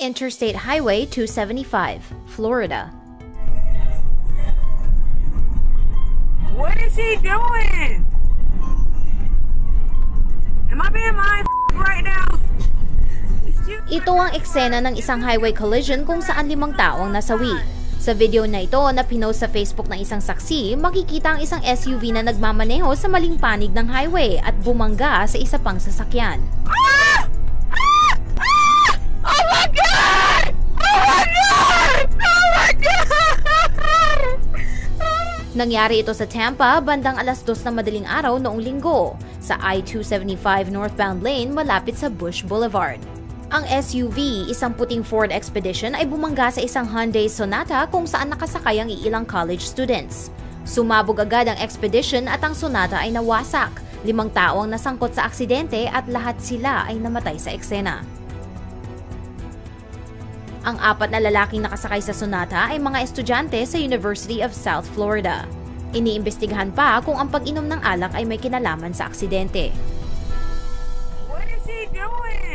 Interstate Highway 275, Florida. What is he doing? Am I being mind right now? Ito ang eksena ng isang highway collision kung saan limang tao ang nasawi. Sa video na ito na pinost sa Facebook ng isang saksi, makikita ang isang SUV na nagmamaneho sa maling panig ng highway at bumangga sa isa pang sasakyan. Ah! Nangyari ito sa Tampa bandang alas dos ng madaling araw noong linggo sa I-275 northbound lane malapit sa Bush Boulevard. Ang SUV, isang puting Ford Expedition ay bumangga sa isang Hyundai Sonata kung saan nakasakay ang ilang college students. Sumabog agad ang Expedition at ang Sonata ay nawasak. Limang tao ang nasangkot sa aksidente at lahat sila ay namatay sa eksena. Ang apat na lalaking nakasakay sa Sonata ay mga estudyante sa University of South Florida. Iniimbestigahan pa kung ang pag-inom ng alak ay may kinalaman sa aksidente. What is he doing?